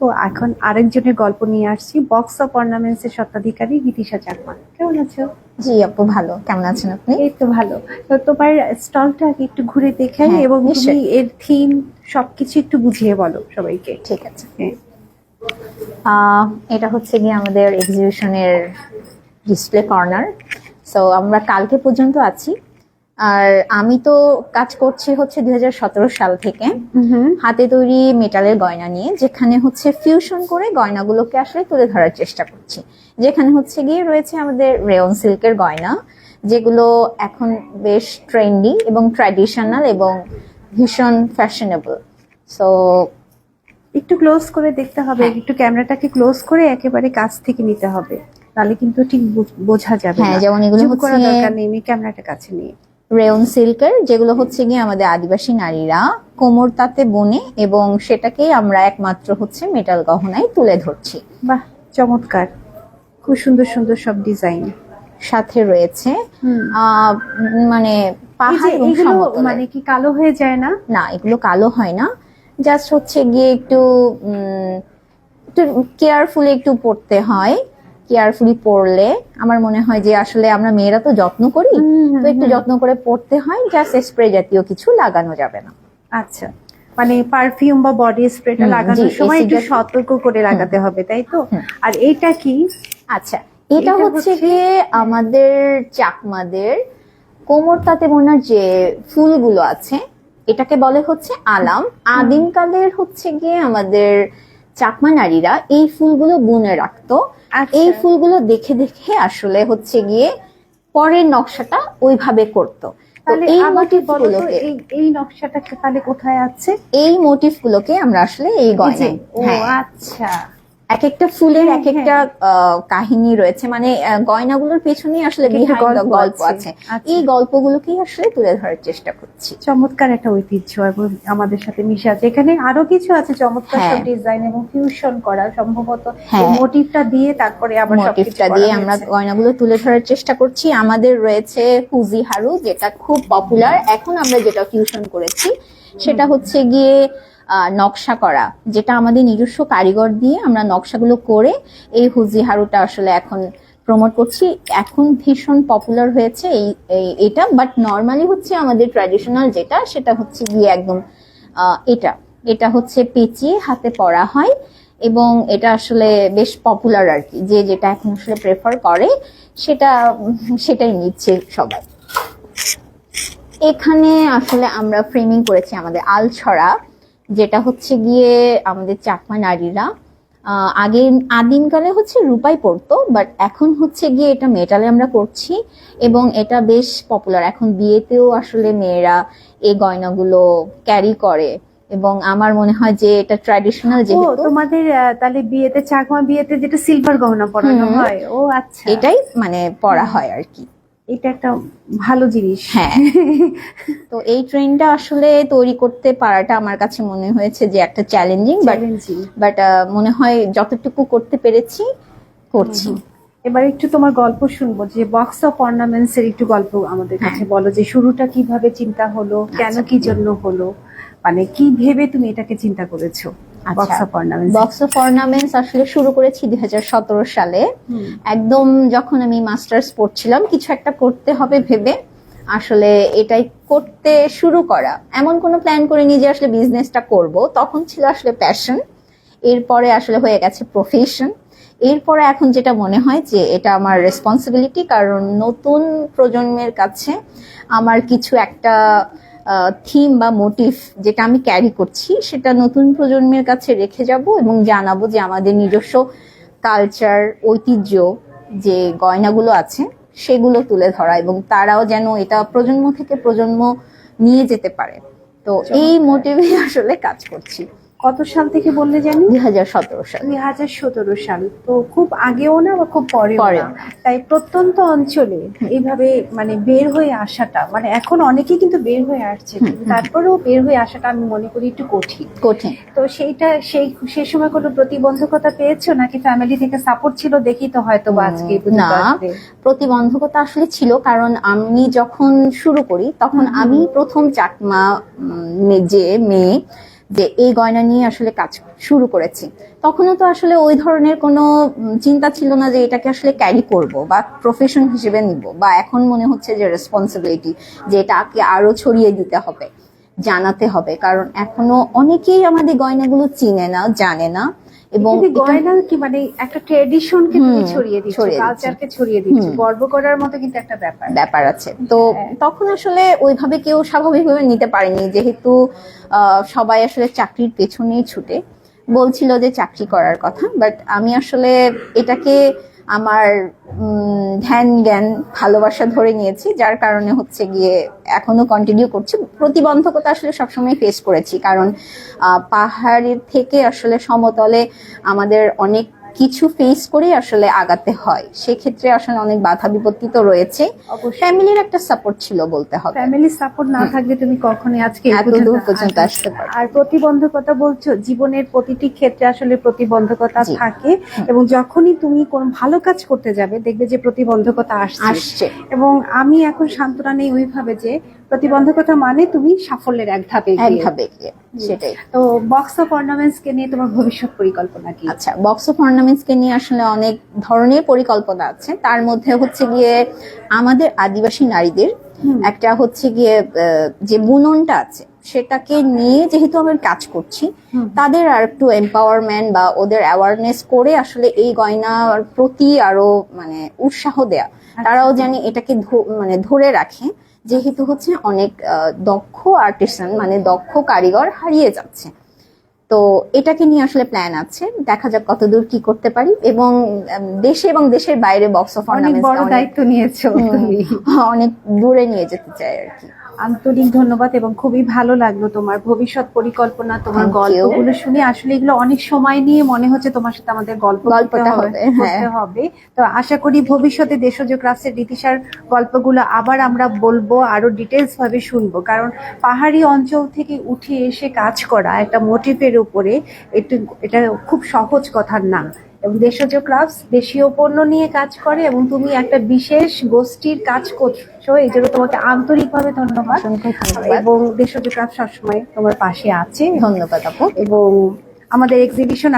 তো এখন আরেকজনের গল্প নিয়ে আসছি। বক্স অফ অর্নামেন্টস এর স্বত্বাধিকারী গীতিশা চাকমা। কেমন আছো? জি আপু ভালো। কেমন আছেন আপনি? এই তো ভালো। তো তোমার স্টলটা একটু ঘুরে দেখাই হ্যাঁ, এবং তুমি। এর থিম সবকিছু একটু বুঝিয়ে বলো সবাইকে। ঠিক আছে। হ্যাঁ। এটা হচ্ছে গিয়ে আমাদের এক্সিবিশনের ডিসপ্লে কর্নার সো আমরা কালকে পর্যন্ত আছি। আর আমি তো কাজ করছি হচ্ছে দু হাজার সতেরো সাল থেকে। হাতে তৈরি মেটালের গয়না নিয়ে যেখানে হচ্ছে ফিউশন করে গয়নাগুলোকে আসলে তুলে ধরার চেষ্টা করছি। যেখানে হচ্ছে গিয়ে রয়েছে আমাদের রেয়ন সিল্কের গয়না যেগুলো এখন বেশ ট্রেন্ডি এবং ট্র্যাডিশনাল এবং ভীষণ ফ্যাশনেবল সো একটু ক্লোজ করে দেখতে হবে হ্যাঁ। একটু ক্যামেরাটাকে ক্লোজ করে একেবারে কাছ থেকে নিতে হবে। তাহলে কিন্তু ঠিক বোঝা যাবে হ্যাঁ। যেমন এগুলো হচ্ছে- দরকার নেই ক্যামেরাটা কাছে নিয়ে। রেয়ন সিল্কের যেগুলো হচ্ছে গিয়ে আমাদের আদিবাসী নারীরা কোমর তাতে বনে এবং সেটাকেই আমরা একমাত্র হচ্ছে মেটাল গহনায় তুলে ধরছি। বাহ চমৎকার। খুব সুন্দর সুন্দর সব ডিজাইন সাথে রয়েছে মানে পাহাড়। মানে কি কালো হয়ে যায় না? না এগুলো কালো হয় না। জাস্ট হচ্ছে গিয়ে একটু উম, একটু কেয়ারফুলি একটু পড়তে হয়। কেয়ারফুলি পড়লে আমার মনে হয় যে আসলে আমরা মেয়েরা তো যত্ন করি তো একটু যত্ন করে পড়তে হয় জাস্ট স্প্রে জাতীয় কিছু লাগানো যাবে না। আচ্ছা। মানে পারফিউম বা বডি স্প্রেটা লাগানোর সময় একটু সতর্ক করে লাগাতে হবে তাই তো? আর এটা কি? আচ্ছা এটা হচ্ছে গিয়ে আমাদের চাকমাদের কোমর তাতে বোনার যে ফুলগুলো আছে এটাকে বলে হচ্ছে আলাম। আদিমকালের হচ্ছে গিয়ে আমাদের চাকমা নারীরা এই ফুলগুলো বুনে রাখতো। এই ফুলগুলো দেখে দেখে আসলে হচ্ছে গিয়ে পরের নকশাটা ওইভাবে করতো। এই মোটিফ মোটিভ গুলোকে এই নকশাটা তাহলে কোথায় আছে? এই মোটিভ গুলোকে আমরা আসলে এই গয়নায়। ও হ্যাঁ। আচ্ছা। এক একটা ফুলের হ্যাঁ, এক একটা আহ, কাহিনী রয়েছে। মানে গয়নাগুলোর পেছনে আসলে গল্প আছে। এই গল্পগুলোকেই আসলে তুলে ধরার চেষ্টা করছি। চমৎকার একটা ঐতিহ্য এবং আমাদের সাথে মিশে আছে। এখানে আরও কিছু আছে চমৎকার হ্যাঁ। সব ডিজাইন এবং ফিউশন করা। সম্ভবত হ্যাঁ। মোটিভটা দিয়ে তারপরে আবার মোটিভটা দিয়ে আমরা গয়নাগুলো তুলে ধরার চেষ্টা করছি। আমাদের রয়েছে হুজি হারু যেটা খুব পপুলার এখন আমরা যেটা ফিউশন করেছি সেটা হচ্ছে গিয়ে নকশা করা, যেটা আমাদের নিজস্ব কারিগর দিয়ে আমরা নকশাগুলো করে এই হুজি হারুটা আসলে এখন প্রমোট করছি। এখন ভীষণ পপুলার হয়েছে এই এটা বাট নর্মালি হচ্ছে আমাদের ট্র্যাডিশনাল যেটা, সেটা হচ্ছে গিয়ে একদম এটা। এটা হচ্ছে পেঁচিয়ে হাতে পরা হয়, এবং এটা আসলে বেশ পপুলার আর কি। যে যেটা এখন আসলে প্রেফার করে, সেটা, সেটাই নিচ্ছে সবাই। এখানে আসলে আমরা ফ্রেমিং করেছি আমাদের আলছড়া। যেটা হচ্ছে গিয়ে আমাদের চাকমা নারীরা আগে আদিমকালে হচ্ছে রূপাই পড়তো বাট এখন হচ্ছে গিয়ে এটা মেটালে আমরা করছি এবং এটা বেশ পপুলার এখন বিয়েতেও আসলে মেয়েরা এই গয়নাগুলো ক্যারি করে এবং আমার মনে হয় যে এটা ট্র্যাডিশনাল যে তোমাদের তাহলে বিয়েতে চাকমা বিয়েতে যেটা সিলভার গহনা পরানো হয় ও আচ্ছা। এটাই মানে পড়া হয় আর কি। এটা একটা ভালো জিনিস। হ্যাঁ। তো এই ট্রেনটা আসলে তৈরি করতে পারাটা আমার কাছে মনে হয়েছে যে একটা চ্যালেঞ্জিং বাট মনে হয় যতটুকু করতে পেরেছি করছি। এবার একটু তোমার গল্প শুনব যে বক্স অফ অর্নামেন্টস এর একটু গল্প আমাদের হ্যাঁ। কাছে বলো যে শুরুটা কীভাবে চিন্তা হলো কেন আচ্ছা। কি জন্য হলো মানে কি ভেবে তুমি এটাকে চিন্তা করেছ? Box of ornaments box of ornaments আসলে শুরু করেছি দুই সালে। একদম যখন আমি মাস্টার্স পড়ছিলাম কিছু একটা করতে হবে ভেবে আসলে এটাই করতে শুরু করা। এমন কোনো প্ল্যান করিনি যে আসলে বিজনেসটা করব। তখন ছিল আসলে প্যাশন এরপরে আসলে হয়ে গেছে প্রফেশন এরপরে এখন যেটা মনে হয় যে এটা আমার রেসপন্সিবিলিটি কারণ নতুন প্রজন্মের কাছে আমার কিছু একটা থিম বা মোটিভ যেটা আমি ক্যারি করছি সেটা নতুন প্রজন্মের কাছে রেখে যাব এবং জানাব যে আমাদের নিজস্ব কালচার ঐতিহ্য যে গয়নাগুলো আছে সেগুলো তুলে ধরা এবং তারাও যেন এটা প্রজন্ম থেকে প্রজন্ম নিয়ে যেতে পারে। তো এই মোটিভে আসলে কাজ করছি। কত সাল থেকে বললে জানি? দুই হাজার সতেরো সাল। দুই হাজার সতেরো সাল। তো খুব আগেও না বা খুব পরেও পরেও না। তাই প্রত্যন্ত অঞ্চলে এইভাবে মানে বের হয়ে আসাটা মানে এখন অনেকেই কিন্তু বের হয়ে আসছে তারপরেও বের হয়ে আসাটা আমি মনে করি একটু কঠিন। কঠিন। তো সেইটা সেই সেই সময় কোনো প্রতিবন্ধকতা পেয়েছ? নাকি ফ্যামিলি থেকে সাপোর্ট ছিল দেখি তো হয়তো বা আজকে না। প্রতিবন্ধকতা আসলে ছিল কারণ আমি যখন শুরু করি তখন আমি প্রথম চাকমা যে মেয়ে যে এই গয়না নিয়ে আসলে কাজ শুরু করেছি। তখনও তো আসলে ওই ধরনের কোনো চিন্তা ছিল না যে এটাকে আসলে ক্যারি করব বা প্রফেশন হিসেবে নিব বা এখন মনে হচ্ছে যে রেসপন্সিবিলিটি যে এটাকে আরও ছড়িয়ে দিতে হবে, জানাতে হবে। কারণ এখনও অনেকেই আমাদের গয়নাগুলো চিনে না, জানে না। এবং গয়না কি মানে একটা ট্রেডিশনকে তুমি ছড়িয়ে দিচ্ছ। কালচারকে ছড়িয়ে দিচ্ছ গর্ব করার মতো কিন্তু একটা ব্যাপার ব্যাপার আছে তো হ্যাঁ। তখন আসলে ওইভাবে কেউ স্বাভাবিকভাবে নিতে পারেনি যেহেতু আহ, সবাই আসলে চাকরির পেছনেই ছুটে বলছিল যে চাকরি করার কথা বাট আমি আসলে এটাকে আমার উম, ধ্যান, জ্ঞান, ভালোবাসা ধরে নিয়েছি, যার কারণে হচ্ছে গিয়ে এখনও কন্টিনিউ করছি। প্রতিবন্ধকতা আসলে সবসময় ফেস করেছি, কারণ পাহাড়ের থেকে আসলে সমতলে আমাদের অনেক কিছু ফেস করেই আসলে আগাতে হয়। সেক্ষেত্রে আসলে অনেক বাধা বিপত্তি তো রয়েছে ফ্যামিলির একটা সাপোর্ট ছিল বলতে হবে। ফ্যামিলি সাপোর্ট না থাকলে তুমি কখনোই আজকে এই এত দূর পর্যন্ত আসতে পারবে আর প্রতিবন্ধকতা বলছো জীবনের প্রতিটি ক্ষেত্রে আসলে প্রতিবন্ধকতা থাকে এবং যখনই তুমি কোনো ভালো কাজ করতে যাবে দেখবে যে প্রতিবন্ধকতা আসছে। আসছে। এবং আমি এখন সান্ত্বনা নেই ওইভাবে যে প্রতিবন্ধকতা মানে তুমি সাফল্যের এক ধাপে এক ধাপে। সেটাই। তো বক্স অফ অর্নামেন্টস কে নিয়ে তোমার ভবিষ্যৎ পরিকল্পনা কি? আচ্ছা বক্স অফ অর্নামেন্টস কে নিয়ে আসলে অনেক ধরনের পরিকল্পনা আছে। তার মধ্যে হচ্ছে গিয়ে আমাদের আদিবাসী নারীদের একটা হচ্ছে গিয়ে যে বুননটা আছে সেটাকে নিয়ে যেহেতু আমরা কাজ করছি তাদের আর একটু এম্পাওয়ারমেন্ট বা ওদের অ্যাওয়ারনেস করে আসলে এই গয়নার প্রতি আরও মানে উৎসাহ দেয়া। তারাও জানি এটাকে মানে ধরে রাখে। যেহেতু হচ্ছে অনেক দক্ষ আর্টিসান মানে দক্ষ কারিগর হারিয়ে যাচ্ছে। তো এটাকে নিয়ে আসলে প্ল্যান আছে। দেখা যাক কতদূর কি করতে পারি এবং দেশে এবং দেশের বাইরে বক্স অফ অনেক বড় দায়িত্ব নিয়েছে অনেক দূরে নিয়ে যেতে চাই আর কি। আন্তরিক ধন্যবাদ এবং খুবই ভালো লাগল তোমার ভবিষ্যৎ পরিকল্পনা তোমার গল্পগুলো শুনে। আসলে এগুলো অনেক সময় নিয়ে মনে হচ্ছে তোমার সাথে আমাদের গল্প গল্পটা হবে হবে, হ্যাঁ। হবে। তো আশা করি ভবিষ্যতে দেশজ ক্রাফটসের রীতিসার গল্পগুলো আবার আমরা বলব আরও ডিটেলস ভাবে শুনব। কারণ পাহাড়ি অঞ্চল থেকে উঠে এসে কাজ করা একটা মোটিভের উপরে একটু এটা খুব সহজ কথার নাম। এবং দেশজ ক্রাফটস দেশীয় পণ্য নিয়ে কাজ করে এবং তুমি একটা বিশেষ গোষ্ঠীর কাজ করছ এই জন্য তোমাকে আন্তরিকভাবে ধন্যবাদ। ধন্যবাদ। এবং দেশজ ক্রাফট সবসময় তোমার পাশে আছে। ধন্যবাদ আপু। এবং আমাদের এক্সিবিশন